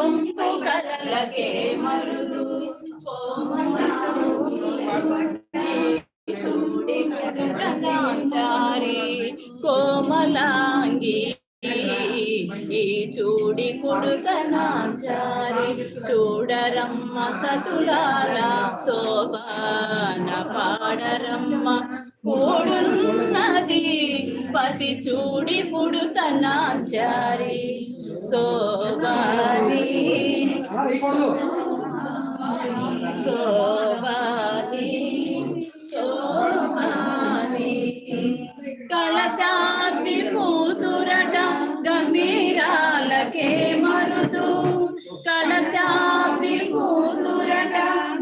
సొంపు కలలకే మరుదు. చూడి కనాచారి కోమలాంగి ఈ చూడి కుడుకనాచారి చూడరమ్మ సతులాల శోభాన పాడరమ్మ. చూడి పుడుతనాచారి శోభాని శోభాని. కళశాంతి పూతురట గంభీరాలకే మరుదు కళశాంతి పూతురట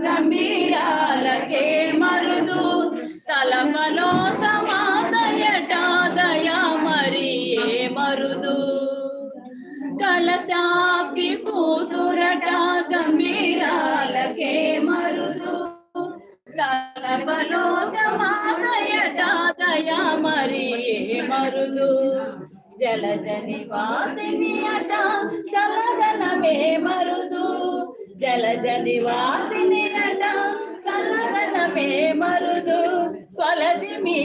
గంభీరాలకే మరుదు తలమలో సమాదయట దయా మరి మరుదు మరుదు పుట్టి కూతురట గంభీరాలకే మరుదు. కలపలో దయా మరి మరుదు. జలజని వాసిని అట చలదనమే మరుదు. జలజని వాసిని అట చలదనమే మరుదు. కొలది మీ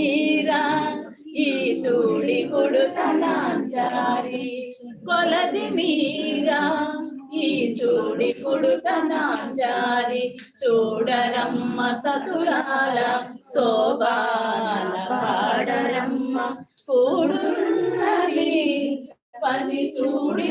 చూడి కొడుతనాచారి కొలది మీరా. ఈ చూడి కొడుతనాచారి చూడరమ్మ సతురాల శోభాల పాడరమ్మ కూడున్నది పని చూడి